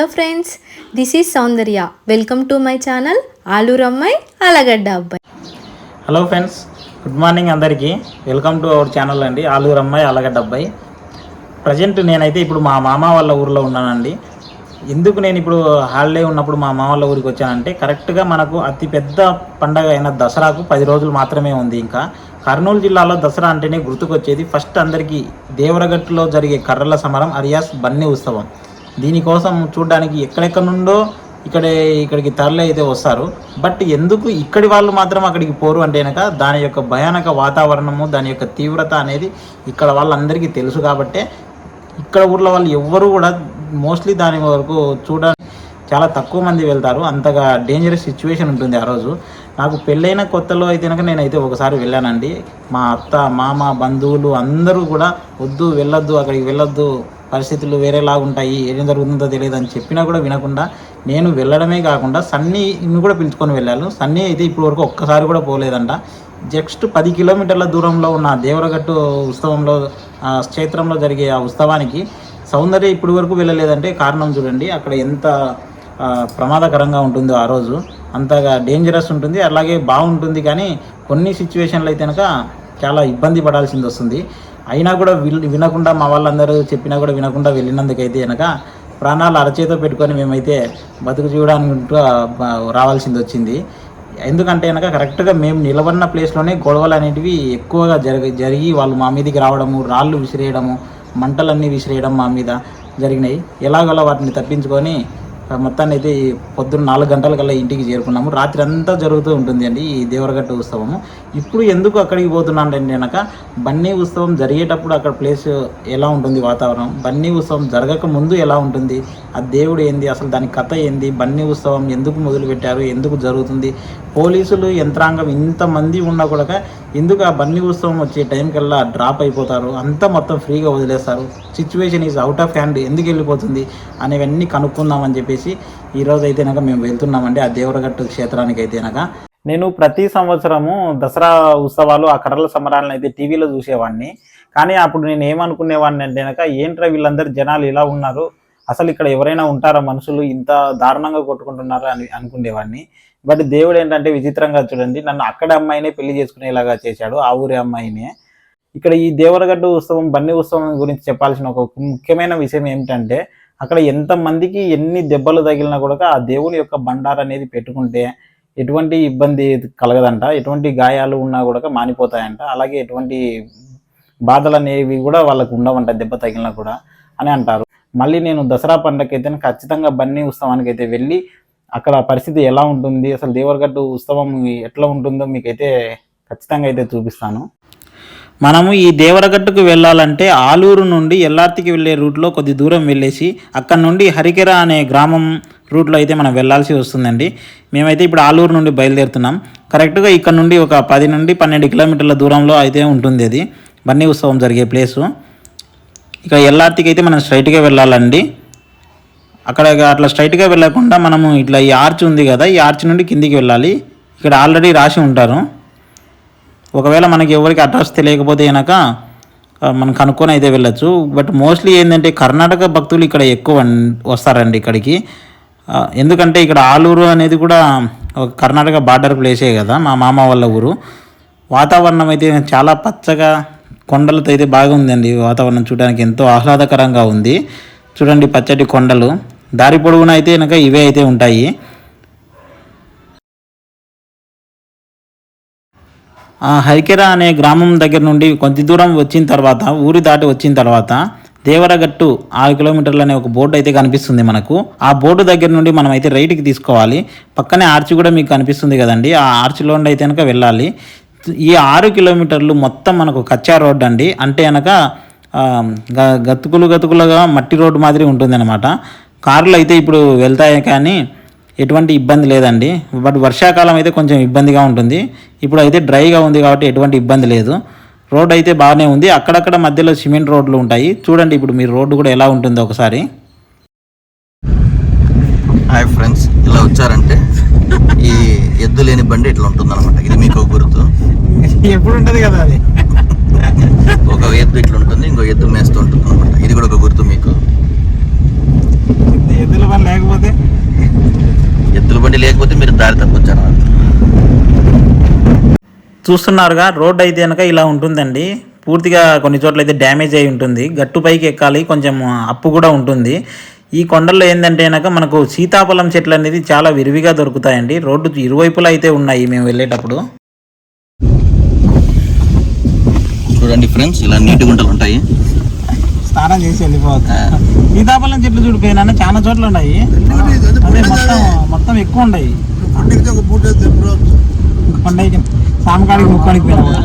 Hello friends this is Soundarya. Welcome to my channel Aluru అమ్మాయి అలగడ్డ అబ్బాయి. Hello friends good morning అందరికీ. Welcome to our channel అండి ఆలూరు అమ్మాయి అలగడ్డ అబ్బాయి. ప్రజెంట్ నేనైతే ఇప్పుడు మా మామ వాళ్ళ ఊర్లో ఉన్నానండి. ఎందుకు నేను ఇప్పుడు హాలిడే ఉన్నప్పుడు మా మామ వాళ్ళ ఊరికి వచ్చానంటే కరెక్ట్గా మనకు అతిపెద్ద పండగ అయిన దసరాకు పది రోజులు మాత్రమే ఉంది ఇంకా. కర్నూలు జిల్లాలో దసరా అంటేనే గుర్తుకొచ్చేది ఫస్ట్ అందరికీ దేవరగట్టులో జరిగే కర్రల సమరం అరియాస్ బన్నీ ఉత్సవం. దీనికోసం చూడడానికి ఎక్కడెక్కడ నుండో ఇక్కడ ఇక్కడికి తరలి అయితే వస్తారు. బట్ ఎందుకు ఇక్కడి వాళ్ళు మాత్రం అక్కడికి పోరు అంటే కనుక దాని యొక్క భయానక వాతావరణము దాని యొక్క తీవ్రత అనేది ఇక్కడ వాళ్ళందరికీ తెలుసు కాబట్టే ఇక్కడ ఊర్లో వాళ్ళు ఎవ్వరు కూడా మోస్ట్లీ దాని వరకు చూడడానికి చాలా తక్కువ మంది వెళ్తారు. అంతగా డేంజరస్ సిచ్యువేషన్ ఉంటుంది ఆ రోజు. నాకు పెళ్ళైన కొత్తలో అయితే కనుక నేనైతే ఒకసారి వెళ్ళానండి. మా అత్త మామ బంధువులు అందరూ కూడా వద్దు వెళ్ళొద్దు అక్కడికి వెళ్ళొద్దు పరిస్థితులు వేరేలాగా ఉంటాయి ఏం జరుగుతుందో తెలియదు అని చెప్పినా కూడా వినకుండా నేను వెళ్ళడమే కాకుండా సన్నీని కూడా పిలుచుకొని వెళ్ళాను. సన్నీ అయితే ఇప్పటి వరకు ఒక్కసారి కూడా పోలేదంట. జస్ట్ పది కిలోమీటర్ల దూరంలో ఉన్న దేవరగట్టు ఉత్సవంలో ఆ క్షేత్రంలో జరిగే ఆ ఉత్సవానికి సౌందర్య ఇప్పటి వరకు వెళ్ళలేదంటే కారణం చూడండి. అక్కడ ఎంత ప్రమాదకరంగా ఉంటుందో ఆ రోజు. అంతగా డేంజరస్ ఉంటుంది. అలాగే బాగుంటుంది కానీ కొన్ని సిచ్యువేషన్లు అయితే కనుక చాలా ఇబ్బంది పడాల్సింది వస్తుంది. అయినా కూడా వినకుండా మా వాళ్ళందరూ చెప్పినా కూడా వినకుండా వెళ్ళినందుకైతే కనుక ప్రాణాలు అరచేతో పెట్టుకొని మేమైతే బతుకు చూడడానికి రావాల్సింది వచ్చింది. ఎందుకంటే కనుక కరెక్ట్గా మేము నిలబడిన ప్లేస్లోనే గొడవలు అనేటివి ఎక్కువగా జరిగి జరిగి వాళ్ళు మా మీదకి రావడము రాళ్ళు విసిరేయడము మంటలన్నీ విసిరేయడం మా మీద జరిగినాయి. ఎలాగోలా వాటిని తప్పించుకొని మొత్తాన్ని అయితే పొద్దున్న నాలుగు గంటల కల్లా ఇంటికి చేరుకున్నాము. రాత్రి అంతా జరుగుతూ ఉంటుంది అండి ఈ దేవరగట్ట ఉత్సవము. ఇప్పుడు ఎందుకు అక్కడికి పోతున్నాను అంటే కనుక బన్నీ ఉత్సవం జరిగేటప్పుడు అక్కడ ప్లేస్ ఎలా ఉంటుంది వాతావరణం? బన్నీ ఉత్సవం జరగక ముందు ఎలా ఉంటుంది? ఆ దేవుడు ఏంది? అసలు దాని కథ ఏంది? బన్నీ ఉత్సవం ఎందుకు మొదలుపెట్టారు? ఎందుకు జరుగుతుంది? పోలీసులు యంత్రాంగం ఇంతమంది ఉన్నా కూడా ఎందుకు ఆ బన్నీ ఉత్సవం వచ్చే టైం కల్లా డ్రాప్ అయిపోతారు? అంతా మొత్తం ఫ్రీగా వదిలేస్తారు. Situation is out of hand. ఎందుకు వెళ్ళిపోతుంది? అనేవన్నీ కనుక్కుందామని చెప్పేసి ఈరోజు అయితే కనుక మేము వెళ్తున్నామండి. ఆ దేవరగట్టు క్షేత్రానికి అయితే కనుక నేను ప్రతి సంవత్సరము దసరా ఉత్సవాలు ఆ కర్రల సమరాలను అయితే టీవీలో చూసేవాడిని కానీ అప్పుడు నేను ఏమనుకునేవాడిని అంటే కనుక ఏంట్రా వీళ్ళందరూ జనాలు ఇలా ఉన్నారు? అసలు ఇక్కడ ఎవరైనా ఉంటారా మనుషులు? ఇంత దారుణంగా కొట్టుకుంటున్నారా అని అనుకునేవాడిని బట్ దేవుడు ఏంటంటే విచిత్రంగా చూడండి నన్ను అక్కడ అమ్మాయినే పెళ్ళి చేసుకునేలాగా చేశాడు ఆ ఊరి అమ్మాయినే. ఇక్కడ ఈ దేవరగడ్డ ఉత్సవం బన్నీ ఉత్సవం గురించి చెప్పాల్సిన ఒక ముఖ్యమైన విషయం ఏమిటంటే అక్కడ ఎంతమందికి ఎన్ని దెబ్బలు తగిలినా కూడా ఆ దేవుని యొక్క బండారు అనేది పెట్టుకుంటే ఎటువంటి ఇబ్బంది కలగదంట ఎటువంటి గాయాలు ఉన్నా కూడా మానిపోతాయంట. అలాగే ఎటువంటి బాధలు అనేవి కూడా వాళ్ళకు ఉండవంట దెబ్బ తగిలినా కూడా అని అంటారు. మళ్ళీ నేను దసరా పండగకైతే ఖచ్చితంగా బన్నీ ఉత్సవానికి అయితే వెళ్ళి అక్కడ పరిస్థితి ఎలా ఉంటుంది అసలు దేవరగట్టు ఉత్సవం ఎట్లా ఉంటుందో మీకైతే ఖచ్చితంగా అయితే చూపిస్తాను. మనము ఈ దేవరగట్టుకు వెళ్ళాలంటే ఆలూరు నుండి ఎల్లార్తికి వెళ్ళే రూట్లో కొద్ది దూరం వెళ్ళేసి అక్కడ నుండి హరికెర అనే గ్రామం రూట్లో అయితే మనం వెళ్ళాల్సి వస్తుందండి. మేమైతే ఇప్పుడు ఆలూరు నుండి బయలుదేరుతున్నాం. కరెక్ట్గా ఇక్కడ నుండి ఒక పది నుండి పన్నెండు కిలోమీటర్ల దూరంలో అయితే ఉంటుంది అది. బన్నీ ఉత్సవం జరిగే ప్లేసు. ఇక ఎల్లార్తికి అయితే మనం స్ట్రైట్గా వెళ్ళాలండి. అక్కడ అట్లా స్ట్రైట్గా వెళ్ళకుండా మనము ఇట్లా ఈ ఆర్చ్ ఉంది కదా ఈ ఆర్చ్ నుండి కిందికి వెళ్ళాలి. ఇక్కడ ఆల్రెడీ రాసి ఉంటారు. ఒకవేళ మనకి ఎవరికి అడ్రస్ తెలియకపోతే కనుక మనం కనుక్కొని అయితే వెళ్ళచ్చు. బట్ మోస్ట్లీ ఏంటంటే కర్ణాటక భక్తులు ఇక్కడ ఎక్కువ వస్తారండి ఇక్కడికి. ఎందుకంటే ఇక్కడ ఆలూరు అనేది కూడా ఒక కర్ణాటక బార్డర్ ప్లేసే కదా మా మామ వాళ్ళ ఊరు. వాతావరణం అయితే చాలా పచ్చగా కొండలతో అయితే బాగుందండి వాతావరణం చూడడానికి. ఎంతో ఆహ్లాదకరంగా ఉంది. చూడండి పచ్చటి కొండలు. దారి పొడవున అయితే కనుక ఇవే అయితే ఉంటాయి. హరికెర అనే గ్రామం దగ్గర నుండి కొద్ది దూరం వచ్చిన తర్వాత ఊరి దాటి వచ్చిన తర్వాత దేవరగట్టు ఆరు కిలోమీటర్లు అనే ఒక బోర్డు అయితే కనిపిస్తుంది మనకు. ఆ బోర్డు దగ్గర నుండి మనం అయితే రైట్కి తీసుకోవాలి. పక్కనే ఆర్చి కూడా మీకు కనిపిస్తుంది కదండి. ఆ ఆర్చిలో నుండి అయితే కనుక వెళ్ళాలి. ఈ ఆరు కిలోమీటర్లు మొత్తం మనకు కచ్చా రోడ్డు అండి. అంటే కనుక గ- గతుకులు గతుకులుగా మట్టి రోడ్డు మాదిరి ఉంటుంది అనమాట కార్లు అయితే ఇప్పుడు వెళ్తాయి కానీ ఎటువంటి ఇబ్బంది లేదండి. బట్ వర్షాకాలం అయితే కొంచెం ఇబ్బందిగా ఉంటుంది. ఇప్పుడు అయితే డ్రైగా ఉంది కాబట్టి ఎటువంటి ఇబ్బంది లేదు. రోడ్ అయితే బాగానే ఉంది. అక్కడక్కడ మధ్యలో సిమెంట్ రోడ్లు ఉంటాయి. చూడండి ఇప్పుడు మీరు రోడ్డు కూడా ఎలా ఉంటుందో ఒకసారి. హాయ్ ఫ్రెండ్స్ ఇలా వచ్చారంటే ఈ ఎద్దు లేని బండి ఇట్లా ఉంటుంది అనమాట ఇది మీకు ఒక గుర్తు? ఎప్పుడు ఉంటుంది కదా అది? ఒక ఎద్దు ఇట్లా ఉంటుంది ఇంకో ఎద్దు మేస్తూ ఉంటుంది అనమాట ఇది కూడా ఒక గుర్తు మీకు? ఎద్దుల పని బండి లేకపోతే మీరు దారి తప్పొచ్చారు చూస్తున్నారుగా రోడ్ అయితే కనుక ఇలా ఉంటుందండి. పూర్తిగా కొన్ని చోట్ల అయితే డ్యామేజ్ అయి ఉంటుంది. గట్టు పైకి ఎక్కాలి కొంచెం అప్పు కూడా ఉంటుంది. ఈ కొండల్లో ఏంటంటే కనుక మనకు సీతాఫలం చెట్లు అనేది చాలా విరివిగా దొరుకుతాయండి. రోడ్డు ఇరువైపులా అయితే ఉన్నాయి మేము వెళ్ళేటప్పుడు. చూడండి ఫ్రెండ్స్ ఇలా నీటి గుంటలు ఉంటాయి. స్నానం చేసి వెళ్ళిపోవచ్చు సీతాఫలం చెట్లు చూడిపోయినా చాలా చోట్ల ఉన్నాయి. అదే మొత్తం మొత్తం ఎక్కువ ఉన్నాయి. కొండకి సామకాడికి ముక్కాడికి పోయినా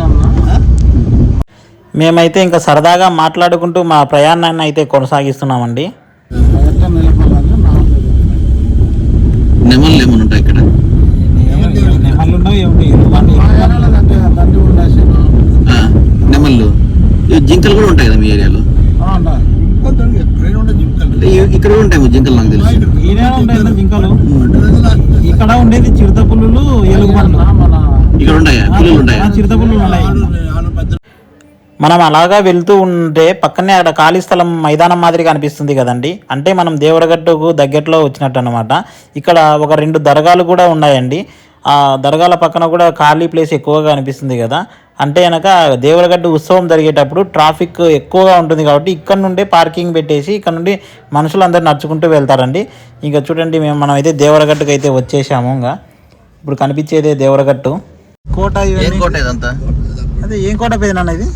మేమైతే ఇంకా సరదాగా మాట్లాడుకుంటూ మా ప్రయాణాన్ని అయితే కొనసాగిస్తున్నామండి. నెమళ్ళు ఏమైనా ఉంటాయి ఇక్కడ? నెమళ్ళు జింకలు కూడా ఉంటాయి కదా మీ ఏరియాలో? ఇక్కడ కూడా ఉంటాయి జింకలు నాకు తెలిసి. జింకలు. ఇక్కడ ఉండేది చిరుత పుల్లులు ఎలుగుబండ్లు. ఇక్కడ ఉంటాయా? పిల్లలు ఉంటాయా? చిరుత పుల్లులు ఉన్నాయి. మనం అలాగా వెళ్తూ ఉంటే పక్కనే అక్కడ ఖాళీ స్థలం మైదానం మాదిరిగా అనిపిస్తుంది కదండి. అంటే మనం దేవరగట్టుకు దగ్గరలో వచ్చినట్టు అనమాట ఇక్కడ ఒక రెండు దర్గాలు కూడా ఉన్నాయండి. ఆ దర్గాల పక్కన కూడా ఖాళీ ప్లేస్ ఎక్కువగా అనిపిస్తుంది కదా. అంటే కనుక దేవరగట్టు ఉత్సవం జరిగేటప్పుడు ట్రాఫిక్ ఎక్కువగా ఉంటుంది కాబట్టి ఇక్కడ నుండే పార్కింగ్ పెట్టేసి ఇక్కడ నుండి మనుషులందరూ నడుచుకుంటూ వెళ్తారండి. ఇంకా చూడండి మేము మనం అయితే దేవరగట్టుకు అయితే వచ్చేసాము ఇంకా. ఇప్పుడు కనిపించేదే దేవరగట్టు కోట ఏం కోట ఇదంతా? అదే ఏం కోట పేరు ఇది?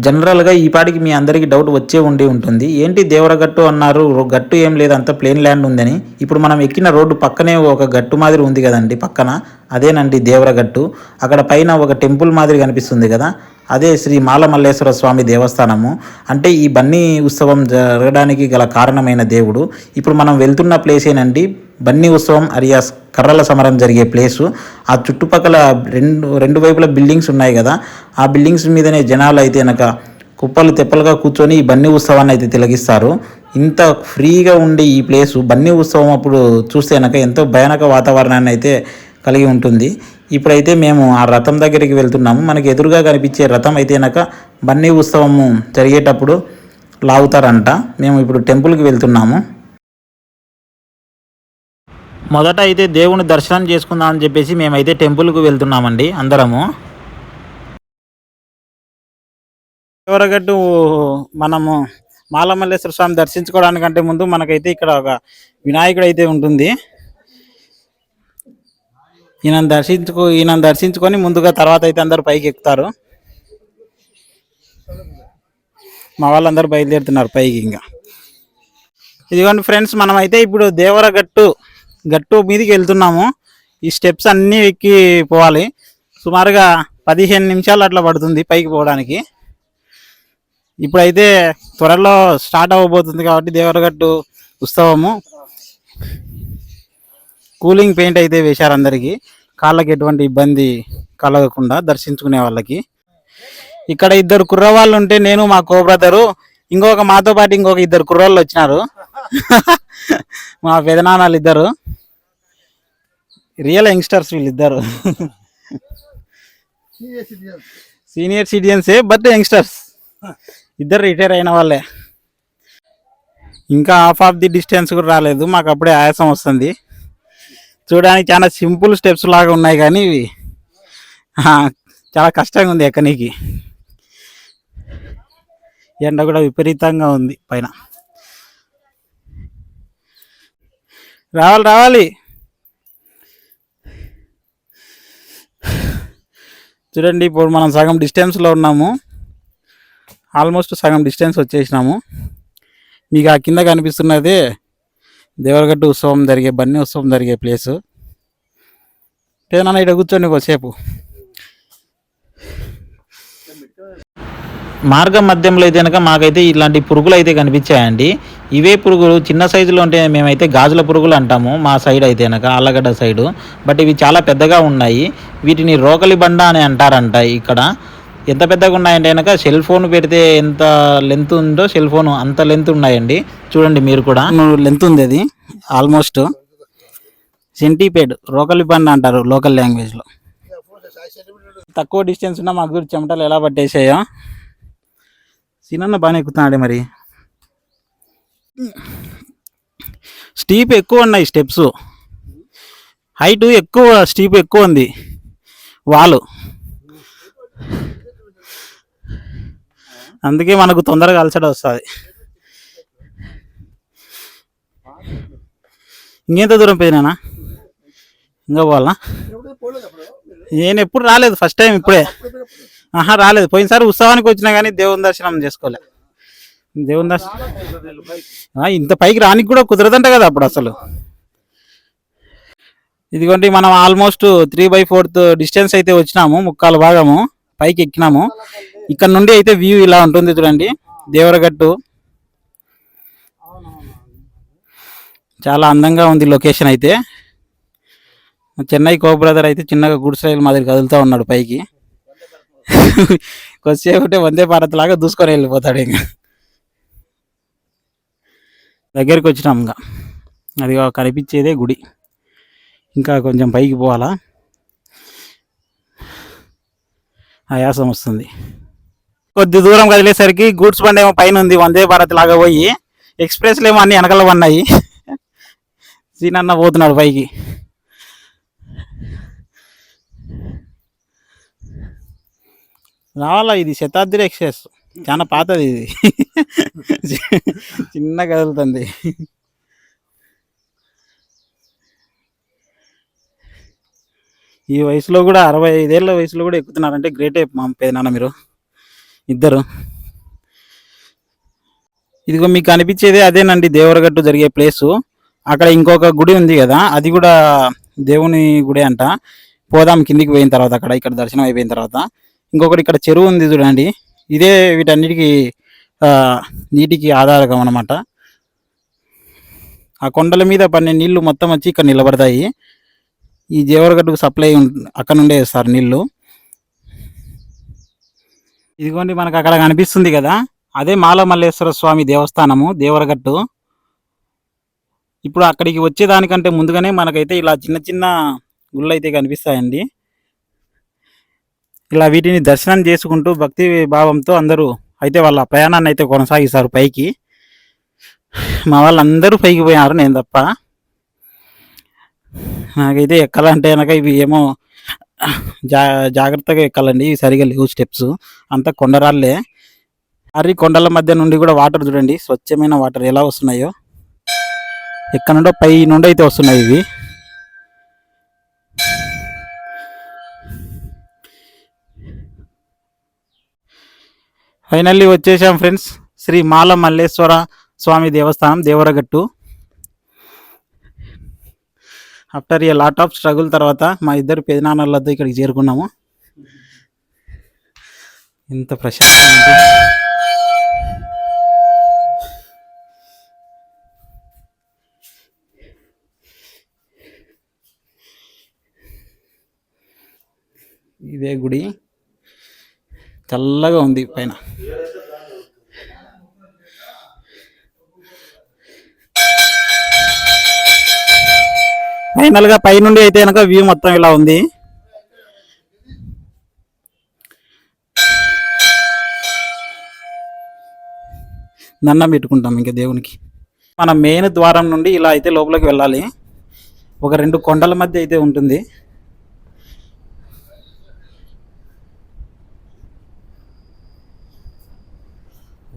జనరల్గా ఈ పాటికి మీ అందరికీ డౌట్ వచ్చే ఉండి ఉంటుంది. ఏంటి దేవరగట్టు అన్నారు? రో- గట్టు ఏం లేదు అంత ప్లేన్ ల్యాండ్ ఉందని. ఇప్పుడు మనం ఎక్కిన రోడ్డు పక్కనే ఒక గట్టు మాదిరి ఉంది కదండి పక్కన. అదేనండి దేవరగట్టు. అక్కడ పైన ఒక టెంపుల్ మాదిరి కనిపిస్తుంది కదా. అదే శ్రీ మాలమల్లేశ్వర స్వామి దేవస్థానము. అంటే ఈ బన్నీ ఉత్సవం జరగడానికి గల కారణమైన దేవుడు. ఇప్పుడు మనం వెళ్తున్న ప్లేసేనండి బన్నీ ఉత్సవం అరియాస్ కర్రల సమరం జరిగే ప్లేసు. ఆ చుట్టుపక్కల రెండు రెండు వైపుల బిల్డింగ్స్ ఉన్నాయి కదా. ఆ బిల్డింగ్స్ మీదనే జనాలు అయితే కనుక కుప్పలు తెప్పలుగా కూర్చొని ఈ బన్నీ ఉత్సవాన్ని అయితే తిలగిస్తారు ఇంత ఫ్రీగా ఉండే ఈ ప్లేసు బన్నీ ఉత్సవం అప్పుడు చూస్తే కనుక ఎంతో భయానక వాతావరణాన్ని అయితే కలిగి ఉంటుంది. ఇప్పుడైతే మేము ఆ రథం దగ్గరికి వెళ్తున్నాము. మనకి ఎదురుగా కనిపించే రథం అయితే కనుక బన్నీ ఉత్సవము జరిగేటప్పుడు లాగుతారంట. మేము ఇప్పుడు టెంపుల్కి వెళ్తున్నాము. మొదట అయితే దేవుని దర్శనం చేసుకుందాం అని చెప్పేసి మేమైతే టెంపుల్కి వెళ్తున్నామండి అందరము. ఎవరగట్టు మనము మాలమల్లేశ్వర స్వామి దర్శించుకోవడానికంటే ముందు మనకైతే ఇక్కడ ఒక వినాయకుడు అయితే ఉంటుంది. ఈయన దర్శించుకు ఈయన దర్శించుకొని ముందుగా తర్వాత అయితే అందరు పైకి ఎక్కుతారు. మా వాళ్ళందరూ బయలుదేరుతున్నారు పైకి ఇంకా. ఇదిగోండి ఫ్రెండ్స్ మనం అయితే ఇప్పుడు దేవరగట్టు గట్టు మీదకి వెళ్తున్నాము. ఈ స్టెప్స్ అన్నీ ఎక్కి పోవాలి. సుమారుగా పదిహేను నిమిషాలు అట్లా పడుతుంది పైకి పోవడానికి. ఇప్పుడైతే త్వరలో స్టార్ట్ అవ్వబోతుంది కాబట్టి దేవరగట్టు ఉత్సవము. కూలింగ్ పెయింట్ అయితే వేశారు అందరికీ కాళ్ళకి ఎటువంటి ఇబ్బంది కలగకుండా దర్శించుకునే వాళ్ళకి. ఇక్కడ ఇద్దరు కుర్రవాళ్ళు ఉంటే నేను మా కో బ్రదరు ఇంకొక మాతో పాటు ఇంకొక ఇద్దరు కుర్రోళ్ళు వచ్చినారు. మా పెదనాన్నలు ఇద్దరు. రియల్ యంగ్స్టర్స్ వీళ్ళిద్దరు. సీనియర్ సిటిజన్సే బట్ యంగ్స్టర్స్. ఇద్దరు రిటైర్ అయిన వాళ్ళే. ఇంకా హాఫ్ ఆఫ్ ది డిస్టెన్స్ కూడా రాలేదు. మాకు అప్పుడే ఆయాసం వస్తుంది. చూడడానికి చాలా సింపుల్ స్టెప్స్ లాగా ఉన్నాయి కానీ ఇవి. చాలా కష్టంగా ఉంది ఎక్కనీకి. ఎండ కూడా విపరీతంగా ఉంది పైన. రావాలి రావాలి. చూడండి ఇప్పుడు మనం సగం డిస్టెన్స్లో ఉన్నాము. ఆల్మోస్ట్ సగం డిస్టెన్స్ వచ్చేసినాము. మీకు ఆ కింద కనిపిస్తున్నది దేవరగట్టు ఉత్సవం జరిగే బన్నీ ఉత్సవం జరిగే ప్లేసు నాన్న ఇక్కడ కూర్చోండి కొద్దిసేపు. మార్గం మధ్యంలో అయితే కనుక మాకైతే ఇలాంటి పురుగులు అయితే కనిపించాయండి. ఇవే పురుగులు చిన్న సైజులో ఉంటే మేమైతే గాజుల పురుగులు అంటాము మా సైడ్ అయితే కనుక ఆళ్ళగడ్డ సైడు బట్ ఇవి చాలా పెద్దగా ఉన్నాయి. వీటిని రోకలి బండ అని అంటారంట ఇక్కడ. ఎంత పెద్దగా ఉన్నాయంటే కనుక సెల్ ఫోన్ పెడితే ఎంత లెంత్ ఉందో సెల్ ఫోన్ అంత లెంత్ ఉన్నాయండి. చూడండి మీరు కూడా. లెంత్ ఉంది అది. ఆల్మోస్ట్ సెంటీపేడ్ రోకలి పండు అంటారు లోకల్ లాంగ్వేజ్లో తక్కువ డిస్టెన్స్ ఉన్నా మాకు కూడా చెమటలు ఎలా పట్టేసాయో. సినన్న బాగానే ఎక్కుతున్నాడే మరి. స్టీప్ ఎక్కువ ఉన్నాయి స్టెప్స్ హైట్ ఎక్కువ స్టీప్ ఎక్కువ ఉంది. వాలు అందుకే మనకు తొందరగా అలసట వస్తుంది. ఇంకెంత దూరం పోయినానా? ఇంకా పోవాలా? నేను ఎప్పుడు రాలేదు ఫస్ట్ టైం ఇప్పుడే. ఆహా రాలేదు. పోయినసారి ఉత్సవానికి వచ్చినా కానీ దేవుని దర్శనం చేసుకోలే. దేవుని దర్శనం ఇంత పైకి రానికి కూడా కుదరదంట కదా అప్పుడు అసలు. ఇదిగోండి మనం almost three by fourth distance అయితే వచ్చినాము ముక్కాలు భాగము పైకి ఎక్కినాము. ఇక్కడ నుండి అయితే వ్యూ ఇలా ఉంటుంది చూడండి. దేవరగట్టు. చాలా అందంగా ఉంది లొకేషన్ అయితే. చెన్నై కో బ్రదర్ అయితే చిన్నగా గుడ్ స్టైల్ మాదిరి కదులుతూ ఉన్నాడు పైకి. కొద్దిసేపు వందే భారత్ లాగా దూసుకొని వెళ్ళిపోతాడు ఇంకా. దగ్గరికి వచ్చినాం ఇంకా. అది కనిపించేదే గుడి. ఇంకా కొంచెం పైకి పోవాలా? ఆయాసం వస్తుంది. కొద్ది దూరం కదిలేసరికి గూడ్స్ బండి ఏమో పైన ఉంది వందే భారత్ లాగా పోయి. ఎక్స్ప్రెస్లు ఏమో అన్ని వెనకాల ఉన్నాయి సీనన్న పోతున్నాడు పైకి. రావాలా ఇది? శతాబ్ది ఎక్స్ప్రెస్. చాలా పాతది ఇది. చిన్న కదులుతుంది. ఈ వయసులో కూడా అరవై ఐదేళ్ళ వయసులో కూడా ఎక్కుతున్నారంటే గ్రేటే మా పెదనాన్న మీరు. ఇద్దరు. ఇదిగో మీకు అనిపించేది అదేనండి దేవరగట్టు జరిగే ప్లేసు. అక్కడ ఇంకొక గుడి ఉంది కదా అది కూడా దేవుని గుడి అంట. పోదాం కిందికి పోయిన తర్వాత అక్కడ ఇక్కడ దర్శనం అయిపోయిన తర్వాత. ఇంకొకటి ఇక్కడ చెరువు ఉంది చూడండి ఇదే వీటన్నిటికీ నీటికి ఆధారకం అన్నమాట. ఆ కొండల మీద పడిన నీళ్ళు మొత్తం వచ్చి ఇక్కడ నిలబడతాయి. ఈ దేవరగడ్డకు సప్లై ఉం- అక్కడ నుండే వేస్తారు నీళ్ళు. ఇదిగోండి మనకు అక్కడ కనిపిస్తుంది కదా. అదే మాలమల్లేశ్వర స్వామి దేవస్థానము దేవరగట్టు. ఇప్పుడు అక్కడికి వచ్చేదానికంటే ముందుగానే మనకైతే ఇలా చిన్న చిన్న గుళ్ళు అయితే కనిపిస్తాయండి. ఇలా వీటిని దర్శనం చేసుకుంటూ భక్తి భావంతో అందరూ అయితే వాళ్ళ ప్రయాణాన్ని అయితే కొనసాగిస్తారు పైకి. మా వాళ్ళందరూ పైకి పోయారు నేను తప్ప. నాకైతే ఎక్కాలంటే కనుక ఇవి ఏమో జా జాగ్రత్తగా ఎక్కాలండి ఇవి సరిగా లేవు స్టెప్స్. అంతా కొండరాళ్ళే అరి కొండల మధ్య నుండి కూడా వాటర్ చూడండి స్వచ్ఛమైన వాటర్ ఎలా వస్తున్నాయో. ఎక్కడ నుండో పై నుండి అయితే వస్తున్నాయి ఇవి. ఫైనల్లీ వచ్చేసాం friends Sri Mala Malleswara Swamy Devasthanam Devaragattu. After a lot of struggle తర్వాత మా ఇద్దరు పెదనాన్నలతో ఇక్కడికి చేరుకున్నాము. ఇంత ప్రశాంతంగా ఇదే గుడి. చల్లగా ఉంది పైన. ఫైనల్గా పైనుండి అయితే కనుక వ్యూ మొత్తం ఇలా ఉంది. దండం పెట్టుకుంటాం ఇంకా దేవునికి. మన మెయిన్ ద్వారం నుండి ఇలా అయితే లోపలికి వెళ్ళాలి. ఒక రెండు కొండల మధ్య అయితే ఉంటుంది.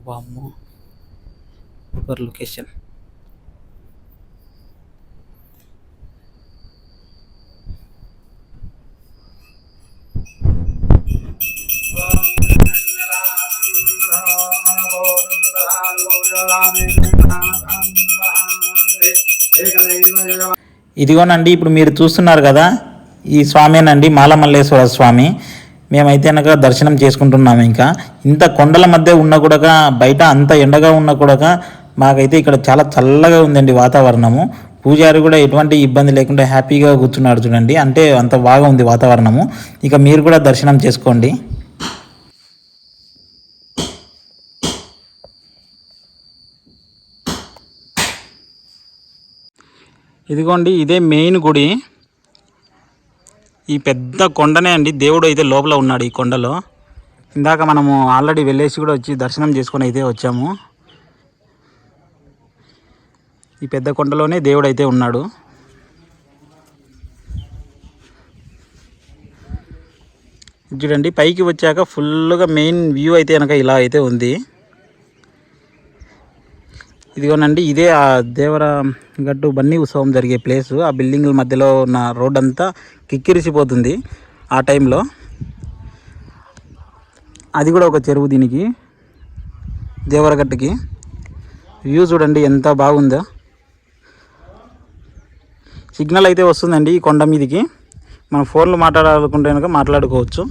వామ్మో సూపర్ లొకేషన్ ఇదిగోనండి ఇప్పుడు మీరు చూస్తున్నారు కదా ఈ స్వామేనండి మాలమల్లేశ్వర స్వామి. మేమైతే అనగా దర్శనం చేసుకుంటున్నాము ఇంకా. ఇంత కొండల మధ్య ఉన్న కూడా బయట అంత ఎండగా ఉన్న కూడా మాకైతే ఇక్కడ చాలా చల్లగా ఉందండి వాతావరణము. పూజారి కూడా ఎటువంటి ఇబ్బంది లేకుండా హ్యాపీగా కూర్చున్నాడు చూడండి. అంటే అంత బాగా ఉంది వాతావరణము. ఇక మీరు కూడా దర్శనం చేసుకోండి. ఇదిగోండి ఇదే మెయిన్ గుడి. ఈ పెద్ద కొండనే అండి. దేవుడు అయితే లోపల ఉన్నాడు ఈ కొండలో. ఇందాక మనము ఆల్రెడీ వెళ్ళేసి కూడా వచ్చి దర్శనం చేసుకొని అయితే వచ్చాము. ఈ పెద్ద కొండలోనే దేవుడు అయితే ఉన్నాడు. చూడండి పైకి వచ్చాక ఫుల్గా మెయిన్ వ్యూ అయితే కనుక ఇలా అయితే ఉంది. ఇదిగోనండి ఇదే ఆ దేవర గట్టు బన్నీ ఉత్సవం జరిగే ప్లేసు. ఆ బిల్డింగ్ల మధ్యలో ఉన్న రోడ్ అంతా కిక్కిరిసిపోతుంది ఆ టైంలో. అది కూడా ఒక చెరువు దీనికి దేవరగట్టుకి వ్యూ చూడండి ఎంత బాగుందో. సిగ్నల్ అయితే వస్తుందండి ఈ కొండ మీదకి. మనం ఫోన్లో మాట్లాడాలనుకుంటే కనుక మాట్లాడుకోవచ్చు.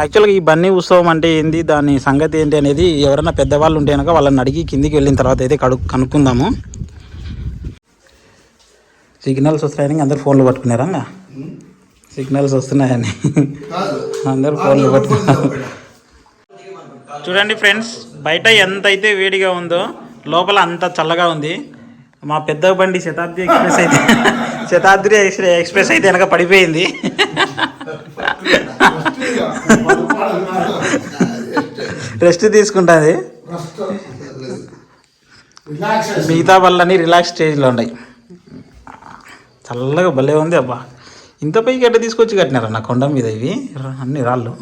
యాక్చువల్గా ఈ బన్నీ ఉత్సవం అంటే ఏంది దాని సంగతి ఏంటి అనేది ఎవరైనా పెద్దవాళ్ళు ఉంటే కనుక వాళ్ళని అడిగి కిందికి వెళ్ళిన తర్వాత అయితే కడు కనుక్కుందాము. సిగ్నల్స్ వస్తున్నాయని అందరు ఫోన్లు పట్టుకున్నారా? సిగ్నల్స్ వస్తున్నాయని అందరు ఫోన్లు పట్టుకున్నారు. చూడండి ఫ్రెండ్స్ బయట ఎంత అయితే వేడిగా ఉందో లోపల అంత చల్లగా ఉంది. మా పెద్ద బండి శతాబ్ది ఎక్స్ప్రెస్ అయితే శతాబ్ది ఎక్స్ప్రెస్ ఎక్స్ప్రెస్ అయితే వెనక పడిపోయింది. రెస్ట్ తీసుకుంటుంది. మిగతా వాళ్ళని రిలాక్స్ స్టేజ్లో ఉన్నాయి. చల్లగా భలే ఉంది అబ్బా. ఇంత పైకి ఎట్ట తీసుకొచ్చి కట్టినారు నా కొండ మీద ఇవి? అన్ని రాళ్ళు.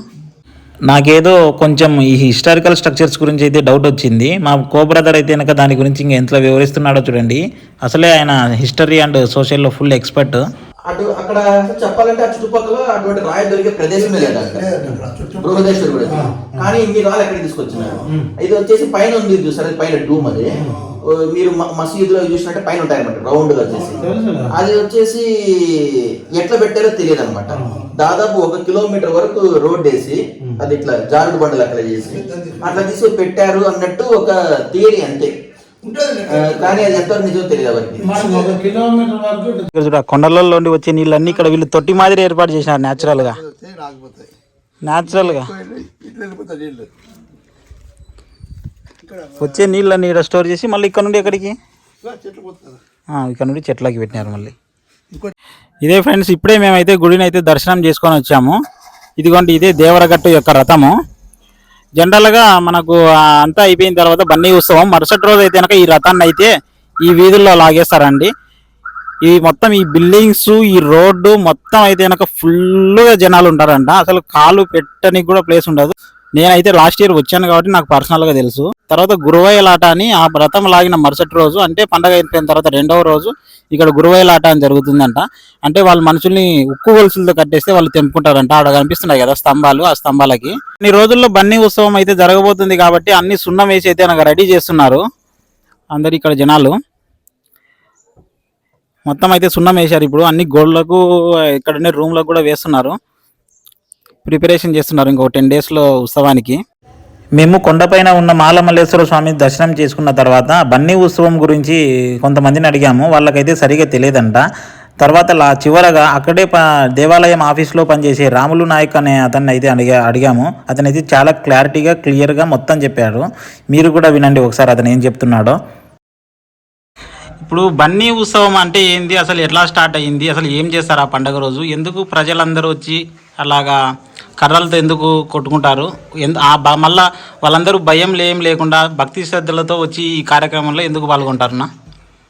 నాకేదో కొంచెం ఈ హిస్టారికల్ స్ట్రక్చర్స్ గురించి అయితే డౌట్ వచ్చింది. మా కో బ్రదర్ అయితే కనుక దాని గురించి ఇంకా ఎంత వివరిస్తున్నాడో చూడండి. అసలే ఆయన హిస్టరీ అండ్ సోషల్లో ఫుల్ ఎక్స్పర్ట్ అటు అక్కడ చెప్పాలంటే ఆ చుట్టుపక్కల అటువంటి రాయి దొరికే ప్రదేశమే లేదు బృహదేశ్వర గుడి కానీ ఇన్ని రాళ్ళు ఎక్కడికి తీసుకొచ్చినారు? ఇది వచ్చేసి పైన ఉంది చూసారు? అది పైన డూమ్ అది. మీరు మసీదులో చూసినట్టే పైన ఉంటాయి అనమాట రౌండ్గా వచ్చేసి అది వచ్చేసి ఎట్లా పెట్టారో తెలియదు అనమాట దాదాపు ఒక కిలోమీటర్ వరకు రోడ్ వేసి అది ఇట్లా జారుడు బండలు అక్కడ చేసి అట్లా తీసుకొని పెట్టారు అన్నట్టు ఒక థియరీ అంతే. ఇక్కడ కొండలలో నుండి వచ్చే నీళ్ళన్నీ ఇక్కడ వీళ్ళు తొట్టి మాదిరి ఏర్పాటు చేసినారు న్యాచురల్గా న్యాచురల్గా వచ్చే నీళ్ళన్నీ ఇక్కడ స్టోర్ చేసి మళ్ళీ ఇక్కడ నుండి ఎక్కడికి? ఆ, ఇక్కడ నుండి చెట్లకి పెట్టినారు మళ్ళీ. ఇదే ఫ్రెండ్స్ ఇప్పుడే మేమైతే గుడిని అయితే దర్శనం చేసుకొని వచ్చాము. ఇదిగోండి ఇదే దేవరగట్టు యొక్క రథము. జనరల్గా మనకు అంతా అయిపోయిన తర్వాత బన్నీ ఉత్సవం మరుసటి రోజు అయితే కనుక ఈ రథాన్ని అయితే ఈ వీధుల్లో లాగేస్తారండి. ఈ మొత్తం ఈ బిల్డింగ్స్ ఈ రోడ్డు మొత్తం అయితే కనుక ఫుల్గా జనాలు ఉంటారంట. అసలు కాలు పెట్టడానికి కూడా ప్లేస్ ఉండదు. నేనైతే లాస్ట్ ఇయర్ వచ్చాను కాబట్టి నాకు పర్సనల్గా తెలుసు. తర్వాత గురువయ్యలాట అని ఆ వ్రతం లాగిన మరుసటి రోజు అంటే పండగ అయిపోయిన తర్వాత రెండవ రోజు ఇక్కడ గురువయ్యలాట అని జరుగుతుందంట. అంటే వాళ్ళ మనుషుల్ని ఉక్కు గొలుసులతో కట్టేస్తే వాళ్ళు తెంపుకుంటారంట. ఆడ కనిపిస్తున్నాయి కదా స్తంభాలు ఆ స్తంభాలకి. ఈ రోజుల్లో బన్నీ ఉత్సవం అయితే జరగబోతుంది కాబట్టి అన్ని సున్నం వేసి అయితే నాకు రెడీ చేస్తున్నారు అందరు ఇక్కడ జనాలు. మొత్తం అయితే సున్నం వేశారు ఇప్పుడు. అన్ని గోడలకు ఇక్కడనే రూమ్లకు కూడా వేస్తున్నారు. ప్రిపరేషన్ చేస్తున్నారు ఇంకో టెన్ డేస్లో ఉత్సవానికి. మేము కొండపైన ఉన్న మాలమల్లేశ్వర స్వామి దర్శనం చేసుకున్న తర్వాత బన్నీ ఉత్సవం గురించి కొంతమందిని అడిగాము. వాళ్ళకైతే సరిగా తెలియదంట. తర్వాత లా చివరగా అక్కడే ప దేవాలయం ఆఫీస్లో పనిచేసే రాములు నాయక్ అనే అతన్ని అయితే అడిగా అడిగాము. అతనైతే చాలా క్లారిటీగా క్లియర్గా మొత్తం చెప్పాడు మీరు కూడా వినండి ఒకసారి అతను ఏం చెప్తున్నాడో. ఇప్పుడు బన్నీ ఉత్సవం అంటే ఏంది? అసలు ఎట్లా స్టార్ట్ అయ్యింది? అసలు ఏం చేస్తారు ఆ పండగ రోజు? ఎందుకు ప్రజలందరూ వచ్చి అలాగా కర్రలతో ఎందుకు కొట్టుకుంటారు బ- మళ్ళా వాళ్ళందరూ భయం ఏం లేకుండా భక్తి శ్రద్ధలతో వచ్చి ఈ కార్యక్రమంలో ఎందుకు పాల్గొంటారునా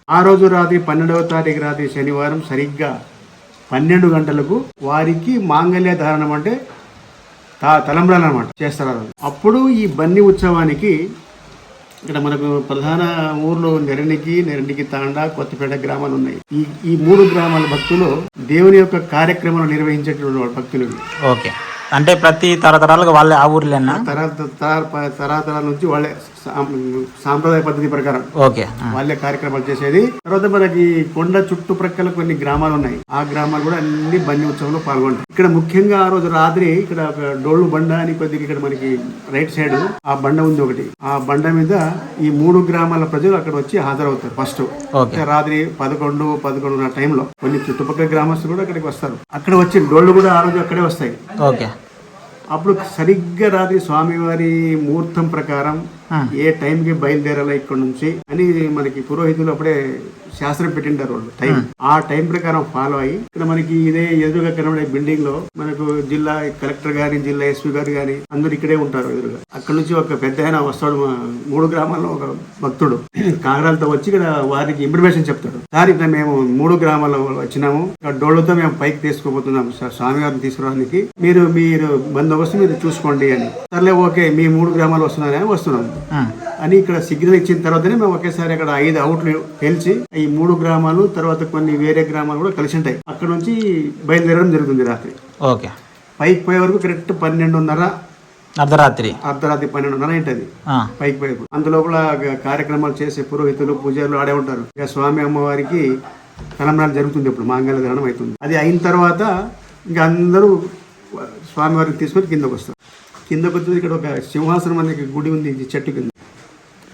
ఆ రోజు రాత్రి పన్నెండవ తారీఖు రాత్రి శనివారం సరిగ్గా పన్నెండు గంటలకు వారికి మాంగళ్య ధారణం అంటే తలంబ్రాలు అనమాట చేస్తారు. అప్పుడు ఈ బన్ని ఉత్సవానికి ఇక్కడ మనకు ప్రధాన ఊర్లో నెరణికి నెరణికి తాండా కొత్తపేట గ్రామాలు ఉన్నాయి ఈ ఈ మూడు గ్రామాల భక్తులు దేవుని యొక్క కార్యక్రమాలు నిర్వహించేటువంటి భక్తులు. ఓకే అంటే ప్రతి తరతరాలుగా వాళ్ళే ఆ ఊర్లేనా? తరా తరా తరాతరాల నుంచి వాళ్ళే సాంప్రదాయ పద్ధతి ప్రకారం ఓకే. వాళ్ళే కార్యక్రమాలు చేసేది. తర్వాత మనకి కొండ చుట్టుప్రక్కల కొన్ని గ్రామాలు ఉన్నాయి. ఆ గ్రామాలు కూడా అన్ని బన్ని ఉత్సవంలో పాల్గొంటాయి. ఇక్కడ ముఖ్యంగా ఆ రోజు రాత్రి ఇక్కడ డోళ్ళు బండ అని కొద్దిగా ఇక్కడ మనకి రైట్ సైడ్ ఆ బండ ఉంది ఒకటి. ఆ బండ మీద ఈ మూడు గ్రామాల ప్రజలు అక్కడ వచ్చి హాజరవుతారు ఫస్ట్. రాత్రి పదకొండు పదకొండున్నర టైంలో కొన్ని చుట్టుపక్కల గ్రామస్తులు కూడా అక్కడికి వస్తారు. అక్కడ వచ్చి డోళ్ళు కూడా ఆ రోజు అక్కడే వస్తాయి. ఓకే. అప్పుడు సరిగ్గా రాత్రి స్వామివారి ముహూర్తం ప్రకారం. ఏ టైంకి బయలుదేరాలి ఇక్కడ నుంచి అని మనకి పురోహితులు అప్పుడే శాస్త్రం పెట్టింటారు వాళ్ళు టైం. ఆ. టైం ప్రకారం ఫాలో అయ్యి ఇక్కడ మనకి ఇదే ఎదురుగా కనబడే బిల్డింగ్లో మనకు జిల్లా కలెక్టర్ గాని జిల్లా ఎస్పీ గారు గాని అందరు ఇక్కడే ఉంటారు ఎదురుగా. అక్కడ నుంచి ఒక పెద్ద ఆయన వస్తాడు మూడు గ్రామాల్లో ఒక భక్తుడు. కాగడాలతో వచ్చి ఇక్కడ వారికి ఇన్ఫర్మేషన్ చెప్తాడు. సార్ ఇక్కడ మేము మూడు గ్రామాల్లో వచ్చినాము. డోళ్ళతో మేము పైకి తీసుకోబోతున్నాం సార్ స్వామివారిని తీసుకురావడానికి మీరు మీరు బందోబస్తు మీరు చూసుకోండి అని. సర్లే ఓకే మీ మూడు గ్రామాలు వస్తున్నారని వస్తున్నాం ఉమ్. అని ఇక్కడ సిగ్నల్ ఇచ్చిన తర్వాతనే మేము ఒకేసారి అక్కడ ఐదు అవుట్లు తెలిసి ఈ మూడు గ్రామాలు తర్వాత కొన్ని వేరే గ్రామాలు కూడా కలిసి ఉంటాయి. అక్కడ నుంచి బయలుదేరడం జరుగుతుంది రాత్రి. ఓకే. పైకి పోయే వరకు కరెక్ట్ పన్నెండున్నర అర్ధరాత్రి. అర్ధరాత్రి పన్నెండున్నర ఏంటది పైకి పోయే అందులోపల కార్యక్రమాలు చేసే పురోహితులు పూజారులు ఆడే ఉంటారు. ఇక స్వామి అమ్మవారికి తలంబ్రాలు జరుగుతుంది ఇప్పుడు మాంగళ్య ధారణం అవుతుంది. అది అయిన తర్వాత ఇంకా అందరూ స్వామివారిని తీసుకొని కిందకు వస్తారు. కిందకు వచ్చి ఇక్కడ ఒక సింహాసనం అనేది గుడి ఉంది ఈ చెట్టు కింద.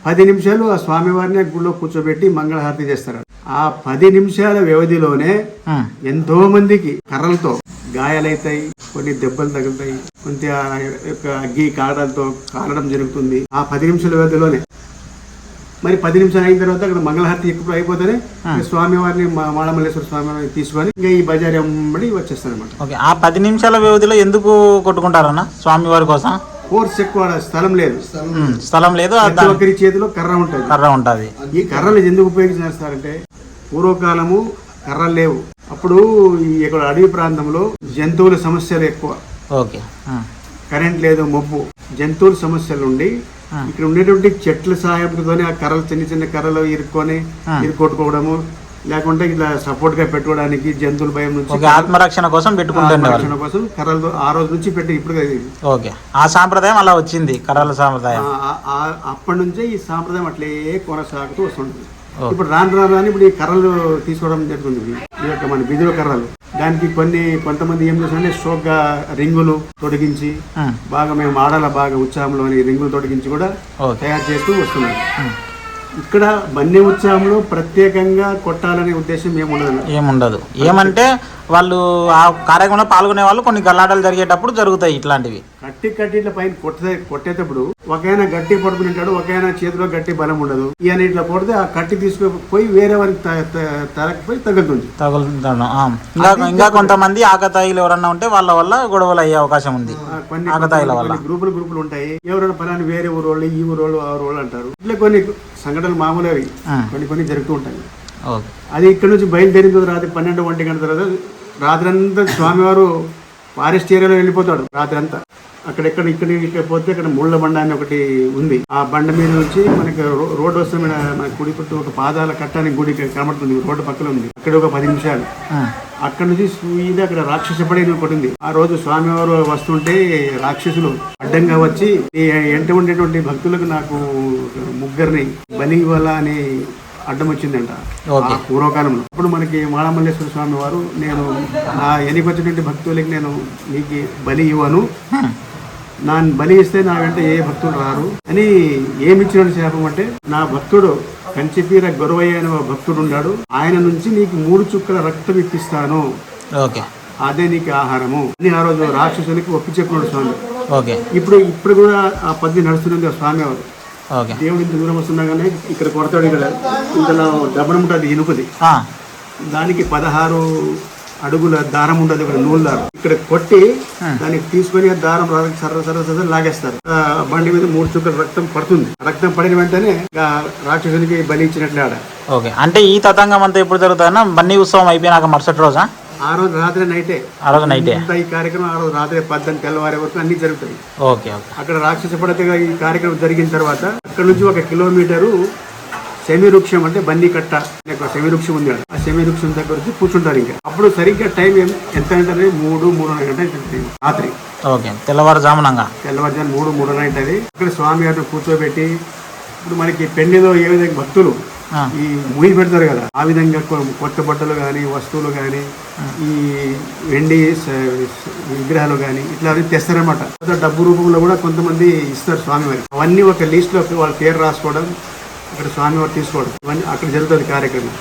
పది నిమిషాలు ఆ స్వామివారిని గుడిలో కూర్చోబెట్టి మంగళహారతి చేస్తారు. ఆ పది నిమిషాల వ్యవధిలోనే. ఎంతో మందికి కర్రలతో గాయాలైతాయి కొన్ని దెబ్బలు తగులుతాయి కొంత యొక్క అగ్గి కాడలతో కాలడం జరుగుతుంది. ఆ పది నిమిషాల వ్యవధిలోనే మరి పది నిమిషాలు అయిన తర్వాత అక్కడ మంగళహారతి ఎప్పుడు అయిపోతేనే ఇక స్వామివారిని మాళమల్లేశ్వర స్వామివారిని తీసుకొని ఇంకా ఈ బజార్ అమ్మడి వచ్చేస్తాను అనమాట ఓకే ఆ పది నిమిషాల వ్యవధిలో ఎందుకు కొట్టుకుంటారన్న స్వామివారి కోసం? ఫోర్స్ ఎక్కువ స్థలం లేదు. స్థలం లేదు. ఒక్కరి చేతిలో కర్ర ఉంటుంది. కర్ర ఉంటుంది. ఈ కర్రలు ఎందుకు ఉపయోగించేస్తారంటే పూర్వకాలము కర్రలు లేవు. అప్పుడు ఈ ఇక్కడ అడవి ప్రాంతంలో జంతువుల సమస్యలు ఎక్కువ. ఓకే. కరెంట్ లేదు మబ్బు జంతువుల సమస్యలు ఉండి ఇక్కడ ఉండేటువంటి చెట్ల సహాయంతోనే ఆ కర్రలు చిన్న చిన్న కర్రలు ఇరుక్కొని ఇరుక్కొట్టుకోవడము లేకుంటే ఇట్లా సపోర్ట్గా పెట్టుకోవడానికి జంతువుల భయం నుంచి ఆత్మరక్షణ కోసం రక్షణ కోసం కర్రలు ఆ రోజు నుంచి పెట్టి ఇప్పుడు ఇది. ఓకే. ఆ సాంప్రదాయం అలా వచ్చింది కర్రల సాంప్రదాయం. అప్పటి నుంచే ఈ సాంప్రదాయం అట్లే కొనసాగుతూ వస్తుంది ఇప్పుడు రాను రాను రాను ఇప్పుడు ఈ కర్రలు తీసుకోవడం జరుగుతుంది. ఈ యొక్క మన బిదురు కర్రలు. దానికి కొన్ని కొంతమంది ఏం చేస్తారంటే షోక్గా రింగులు తొడిగించి. బాగా మేము ఆడాల బాగా ఉత్సాహంలోని రింగులు తొడిగించి కూడా తయారు చేస్తూ వస్తున్నాం ఇక్కడ బన్నె ఉత్సవంలో ప్రత్యేకంగా కొట్టాలనే ఉద్దేశం ఏముండదు ఏముండదు. ఏమంటే వాళ్ళు ఆ కార్యక్రమంలో పాల్గొనే వాళ్ళు కొన్ని గల్లాటలు జరిగేటప్పుడు జరుగుతాయి ఇట్లాంటివి. కట్టి కట్టి ఇట్లా పైన కొట్టే కొట్టేటప్పుడు ఒకైనా గట్టి పడుకుని ఒకైనా చేతిలో గట్టి బలం ఉండదు. ఈయన ఇట్లా కొడితే ఆ కట్టి తీసుకుపోయి వేరే వారికి త- త- తలకపోయి తగ్గుతుంది తగులుతాను ఆ. ఇంకా ఇంకా కొంతమంది ఆకతాయిలు ఎవరన్నా ఉంటే వాళ్ళ వల్ల గొడవలు అయ్యే అవకాశం ఉంది. కొన్ని ఆకతాయిల వల్ల. గ్రూపులు గ్రూపులు ఉంటాయి. ఎవరైనా పలాని వేరే ఊరోళ్ళు ఈ ఊరోళ్ళు ఆ ఊరోళ్ళు అంటారు. ఇట్లా కొన్ని సంఘటనలు మామూలు అవి. కొన్ని కొన్ని జరుగుతూ ఉంటాయి. అది ఇక్కడ నుంచి బయలుదేరిన తర్వాత పన్నెండు ఒంటి గంట తర్వాత రాత్రంతా స్వామివారు ఫారెస్ట్ ఏరియాలో వెళ్ళిపోతాడు రాత్రి అంతా అక్కడెక్కడ ఇక్కడ ఇక్కడ పోతే ఇక్కడ ముళ్ళ బండ అని ఒకటి ఉంది. ఆ బండ మీద నుంచి మనకి రోడ్డు వస్తే మన కుడి పట్టు ఒక పాదాల కట్టానికి గుడి కనబడుతుంది. రోడ్డు పక్కన ఉంది. అక్కడ ఒక పది నిమిషాలు. అక్కడ నుంచి సూయిదా అక్కడ రాక్షస పడి ఒకటి ఉంది. ఆ రోజు స్వామివారు వస్తుంటే రాక్షసులు అడ్డంగా వచ్చి ఎంట ఉండేటువంటి భక్తులకు నాకు ముగ్గురిని బలి ఇవ్వాలా అని అడ్డం వచ్చిందంట. ఆ పూర్వకాలంలో. అప్పుడు మనకి మాళమల్లేశ్వర స్వామి వారు నేను నా ఎనికి వచ్చినటువంటి భక్తులకి నేను మీకు బలి ఇవ్వను. నా బలి ఇస్తే నా వెంట ఏ భక్తులు రారు. అని ఏమి ఇచ్చినాడు శాపం అంటే నా భక్తుడు కంచితీర గొరవయ్య అనే భక్తుడు ఉన్నాడు. ఆయన నుంచి నీకు మూడు చుక్కల రక్తం ఇప్పిస్తాను. అదే నీకు ఆహారము. అని ఆ రోజు రాక్షసునికి ఒప్పి చెప్పినాడు స్వామి. ఇప్పుడు ఇప్పుడు కూడా ఆ పద్ధతి నడుస్తున్నది ఆ స్వామి వారు దేవుడు ఇంత దూరం వస్తుండగానే ఇక్కడ కొడతాడు ఇక్కడ. ఇంతలో దబ్బనం ఉంటుంది ఇనుకుది. ఆ. దానికి పదహారు అడుగుల దారం ఉండదు ఇక్కడ నూలు దారం. ఇక్కడ కొట్టి దానికి తీసుకొని ఆ దారం సర్ర సర్ర సర్ర లాగేస్తారు. బండి మీద మూడు చుక్కల రక్తం పడుతుంది. రక్తం పడిన వెంటనే రాక్షసునికి బలి ఇచ్చినట్లే ఆడ. ఓకే. అంటే ఈ తతంగం అంతా ఎప్పుడు జరుగుతుందన్నా? బన్నీ ఉత్సవం అయిపోయినాక మరుసటి రోజా? ఆ రోజు రాత్రి నైటే. ఆ రోజు నైటే. ఇంత ఈ కార్యక్రమం ఆ రోజు రాత్రి పద్దెనిమిది తెల్లవారే వరకు అన్ని జరుగుతాయి. Okay okay. అక్కడ రాక్షస పడతగా ఈ కార్యక్రమం జరిగిన తర్వాత అక్కడ నుంచి ఒక కిలోమీటరు సెమి వృక్షం అంటే బన్నీ కట్ట వృక్షం ఉంది. ఆ సెమి వృక్షం దగ్గర వచ్చి కూర్చుంటారు ఇంకా. అప్పుడు సరిగ్గా టైం ఏం- ఎంత అంటే మూడు మూడున్నర గంట రాత్రి. ఓకే తెల్లవారుజామునంగా. తెల్లవారుజాము మూడు మూడున్నర అవుతుంది అక్కడ స్వామి గారిని కూర్చోబెట్టి ఇప్పుడు మనకి పెళ్ళిలో ఏ విధంగా భక్తులు. ఈ ముయి పెడతారు కదా. ఆ విధంగా కొత్త బట్టలు కానీ వస్తువులు కానీ ఈ వెండి విగ్రహాలు కానీ ఇట్లా అవి తెస్తారనమాట డబ్బు రూపంలో కూడా కొంతమంది ఇస్తారు స్వామివారి. అవన్నీ ఒక లిస్ట్లో వాళ్ళ పేరు రాసుకోవడం అక్కడ స్వామివారు తీసుకోవడం ఇవన్నీ అక్కడ జరుగుతుంది కార్యక్రమం.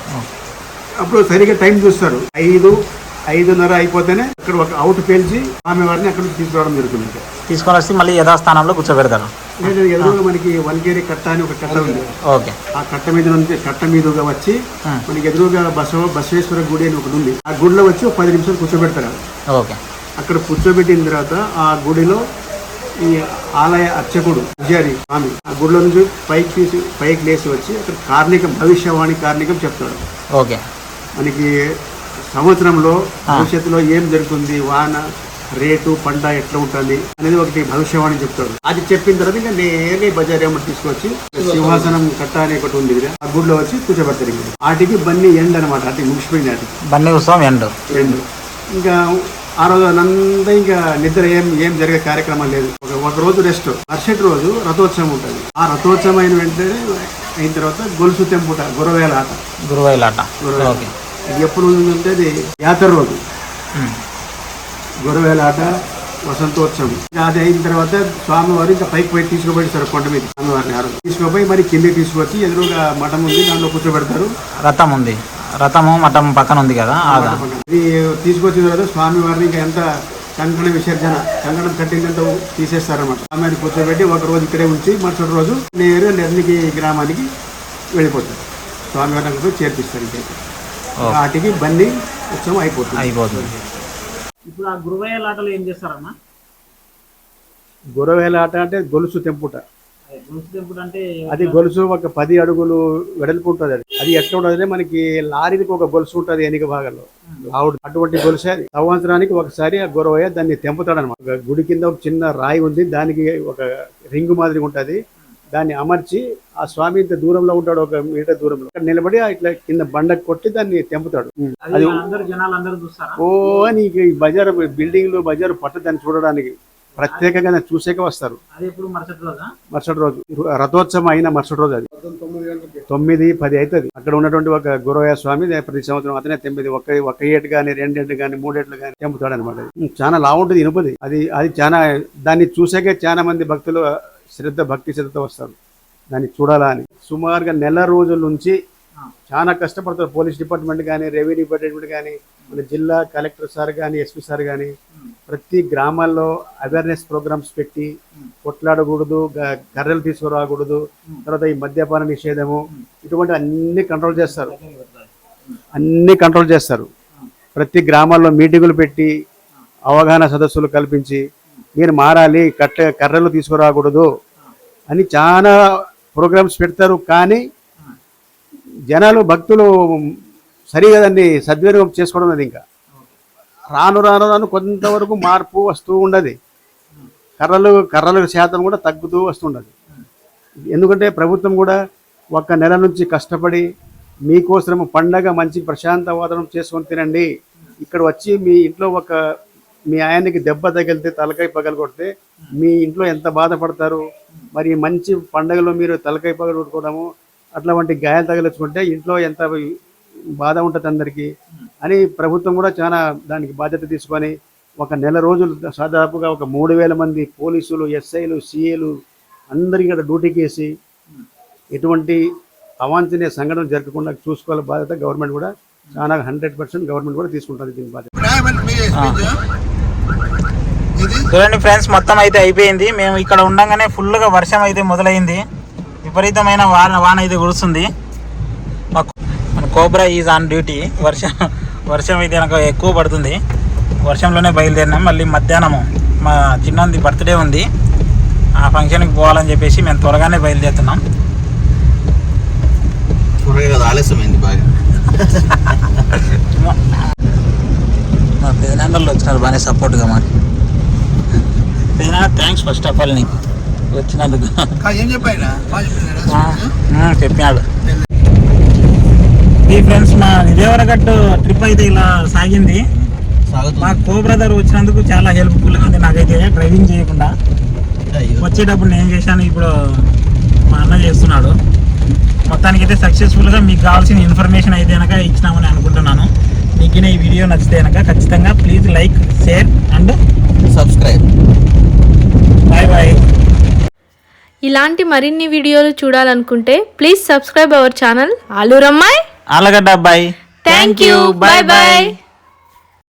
అప్పుడు సరిగ్గా టైం చూస్తారు. ఐదు ఐదున్నర అయిపోతేనే అక్కడ ఒక అవుట్ పేల్చి స్వామివారిని అక్కడ నుంచి తీసుకురావడం జరుగుతుంది. తీసుకొని వచ్చి మళ్ళీ యథాస్థానంలో కూర్చోబెడతారు. లేదు ఎదురుగా మనకి వన్కేరి కట్ట అని ఒక కట్ట ఉంది. ఓకే. ఆ కట్ట మీద నుంచి కట్ట మీదుగా వచ్చి. మనకి ఎదురుగా బసవ బసవేశ్వర గుడి అని ఒకటి ఉంది. ఆ గుడిలో వచ్చి ఒక పది నిమిషాలు కూర్చోబెడతారు. ఓకే. అక్కడ కూర్చోబెట్టిన తర్వాత ఆ గుడిలో ఈ ఆలయ అర్చకుడు పూజారి స్వామి ఆ గుడిలో నుంచి పైకి తీసి పైకి లేచి వచ్చి అక్కడ కార్ణికం భవిష్యవాణి కార్ణికం చెప్తాడు. ఓకే. మనకి సంవత్సరంలో భవిష్యత్తులో ఏం జరుగుతుంది? వాన రేటు పంట ఎట్లా ఉంటుంది? అనేది ఒకటి భవిష్యవాణి చెప్తాడు. అది చెప్పిన తర్వాత ఇంకా నేనే బజార్ ఏమో తీసుకొచ్చి సింహాసనం కట్ట అనే ఒకటి ఉంది కదా ఆ గుడిలో వచ్చి కూర్చోబెడతారు ఇంకా. వాటికి బన్నీ ఎండ్ అనమాట అటు ముగిసిపోయింది అటు బన్నీ ఉత్సవం ఎండ్. రెండు ఇంకా ఆ రోజు అంతా ఇంకా నిద్ర ఏం ఏం జరిగే కార్యక్రమం లేదు. ఒక ఒక రోజు రెస్ట్ మరుసటి రోజు రథోత్సవం ఉంటుంది. ఆ రథోత్సవం అయిన వెంటనే అయిన తర్వాత గొలుసు తెంపుట గురవేల ఆట గురువైలాట గురవేల ఓకే. ఇది ఎప్పుడు ఉందంటే అది యాత్ర రోజు. ఉమ్. గురవేల ఆట వసంతోత్సవం అది అయిన తర్వాత స్వామివారు ఇంకా పైకి పోయి తీసుకుపోయి సార్ కొండ మీద. స్వామివారిని ఆ రోజు తీసుకుపోయి మరి కిందకి తీసుకొచ్చి ఎదురుగా మఠం ఉంది దాంట్లో కూర్చోబెడతారు. రథం ఉంది. రథము మఠం పక్కన ఉంది కదా ఇది తీసుకొచ్చిన తర్వాత స్వామి వారిని ఇంకా ఎంత కంకణ విసర్జన కంకణం కట్టిందంత తీసేస్తారన్నమాట. స్వామిని కూర్చోబెట్టి ఒక రోజు ఇక్కడే ఉంచి మరుసటి రోజు నేరుగా నిర్నికి గ్రామానికి వెళ్ళిపోతారు. స్వామి వారిని అక్కడ చేర్పిస్తారు ఇంకైతే. వాటికి బండి ఉత్సవం అయిపోతుంది. అయిపోతుంది. ఇప్పుడు ఆ గురువైలాటలో ఏం చేస్తారన్నా గురవేల ఆట అంటే గొలుసు తెంపుట. గొలుసు తెంపుడు అంటే అది గొలుసు ఒక పది అడుగులు వెడల్పు ఉంటుంది అది. అది ఎట్లా ఉంటుంది మనకి లారీకి ఒక గొలుసు ఉంటుంది ఎనిక భాగంలో లావుడు అటువంటి గొలుసే అది. సంవత్సరానికి ఒకసారి ఆ గొరవయ్య దాన్ని తెంపుతాడు అనమాట గుడి కింద ఒక చిన్న రాయి ఉంది దానికి ఒక రింగు మాదిరి ఉంటది. దాన్ని అమర్చి ఆ స్వామి ఇంత దూరంలో ఉంటాడు ఒక మీటర్ దూరంలో. నిలబడి ఆ ఇట్లా కింద బండ కొట్టి దాన్ని తెంపుతాడు. అది అందరు జనాలు అందరూ చూస్తారా? ఓ నీకు ఈ బజార్ బిల్డింగ్లు బజార్ పట్ట దాన్ని చూడడానికి ప్రత్యేకంగా చూసేకే వస్తారు. అది ఎప్పుడు? మరుసటి రోజా? రథోత్సవం అయిన మరుసటి రోజు అది. తొమ్మిది పది అవుతుంది. అక్కడ ఉన్నటువంటి ఒక గురవయ్య స్వామి ప్రతి సంవత్సరం అతనే తొమ్మిది ఒక ఒక ఏటు కానీ రెండేళ్ళు కానీ మూడేట్లు కానీ తెంపుతాడు అనమాట చాలా లావుంటుంది ఇనుపది. అది అది చాలా దాన్ని చూసాకే చాలా మంది భక్తులు శ్రద్ధ భక్తి శ్రద్ధ వస్తారు దాన్ని చూడాలా అని. సుమారుగా నెల రోజుల నుంచి చాలా కష్టపడతారు పోలీస్ డిపార్ట్మెంట్ కానీ రెవెన్యూ డిపార్ట్మెంట్ కానీ మన జిల్లా కలెక్టర్ సార్ కానీ ఎస్పీ సార్ కానీ ప్రతి గ్రామాల్లో అవేర్నెస్ ప్రోగ్రామ్స్ పెట్టి కొట్లాడకూడదు గ- కర్రలు తీసుకురాకూడదు తర్వాత ఈ మద్యపాన నిషేధము ఇటువంటి అన్ని కంట్రోల్ చేస్తారు. అన్ని కంట్రోల్ చేస్తారు. ప్రతి గ్రామాల్లో మీటింగులు పెట్టి అవగాహన సదస్సులు కల్పించి మీరు మారాలి కట్ట కర్రలు తీసుకురాకూడదు అని చాలా ప్రోగ్రామ్స్ పెడతారు. కానీ జనాలు భక్తులు సరిగా దాన్ని సద్వినియోగం చేసుకోవడం అది ఇంకా. రాను రాను రాను కొంతవరకు మార్పు వస్తూ ఉండదు. కర్రలు కర్రల శాతం కూడా తగ్గుతూ వస్తుండదు. ఎందుకంటే ప్రభుత్వం కూడా ఒక నెల నుంచి కష్టపడి మీకోసం పండగ మంచి ప్రశాంత వాతావరణం చేసుకొని తినండి. ఇక్కడ వచ్చి మీ ఇంట్లో ఒక మీ ఆయనకి దెబ్బ తగిలితే తలకాయ పగలు కొడితే మీ ఇంట్లో ఎంత బాధపడతారు? మరి మంచి పండగలో మీరు తలకాయ పగలు కొట్టుకోవడము అట్లాంటి గాయాలు తగిలించుకుంటే ఇంట్లో ఎంత బాధ ఉంటుంది అందరికీ అని ప్రభుత్వం కూడా చాలా దానికి బాధ్యత తీసుకొని ఒక నెల రోజులు దాదాపుగా ఒక మూడు వేల మంది పోలీసులు ఎస్ఐలు సిఏలు అందరికీ ఇక్కడ డ్యూటీకి వేసి ఎటువంటి అవాంఛనీయ సంఘటన జరగకుండా చూసుకోవాలి బాధ్యత గవర్నమెంట్ కూడా చాలా హండ్రెడ్ పర్సెంట్ గవర్నమెంట్ కూడా తీసుకుంటుంది దీని బాధ్యత. చూడండి ఫ్రెండ్స్ మొత్తం అయితే అయిపోయింది. మేము ఇక్కడ ఉండగానే ఫుల్గా వర్షం అయితే మొదలైంది. విపరీతమైన వాన వాన అయితే కురుస్తుంది. మన కోబ్రా ఈజ్ ఆన్ డ్యూటీ. వర్షం వర్షం అయితే నాకు ఎక్కువ పడుతుంది. వర్షంలోనే బయలుదేరినాం. మళ్ళీ మధ్యాహ్నము మా చిన్నది బర్త్డే ఉంది. ఆ ఫంక్షన్కి పోవాలని చెప్పేసి మేము త్వరగానే బయలుదేరుతున్నాం. ఆలస్యమైంది బాగా. మా పేదనాన్నలు వచ్చినారు బాగానే సపోర్ట్గా మరి పేదనా థ్యాంక్స్ ఫస్ట్ ఆఫ్ ఆల్ నీకు. వచ్చినందుకు. చెప్పాడు ఈ ఫ్రెండ్స్ మా విజయవరగట్టు ట్రిప్ అయితే ఇలా సాగింది. మా కో బ్రదర్ వచ్చినందుకు చాలా హెల్ప్ఫుల్గా ఉంది నాకైతే డ్రైవింగ్ చేయకుండా. వచ్చేటప్పుడు నేను చేశాను ఇప్పుడు మా అన్న చేస్తున్నాడు. మొత్తానికి అయితే సక్సెస్ఫుల్గా మీకు కావాల్సిన ఇన్ఫర్మేషన్ అయితే కనుక ఇచ్చినామని అనుకుంటున్నాను. మీకు ఈ వీడియో నచ్చితే కనుక ఖచ్చితంగా please like share and subscribe bye bye ఇలాంటి మరిన్ని వీడియోలు చూడాలనుకుంటే ప్లీజ్ సబ్స్క్రైబ్ అవర్ ఛానల్ ఆలూరమ్మాయి. ఆలగడ్డ అబ్బాయి. Thank you bye bye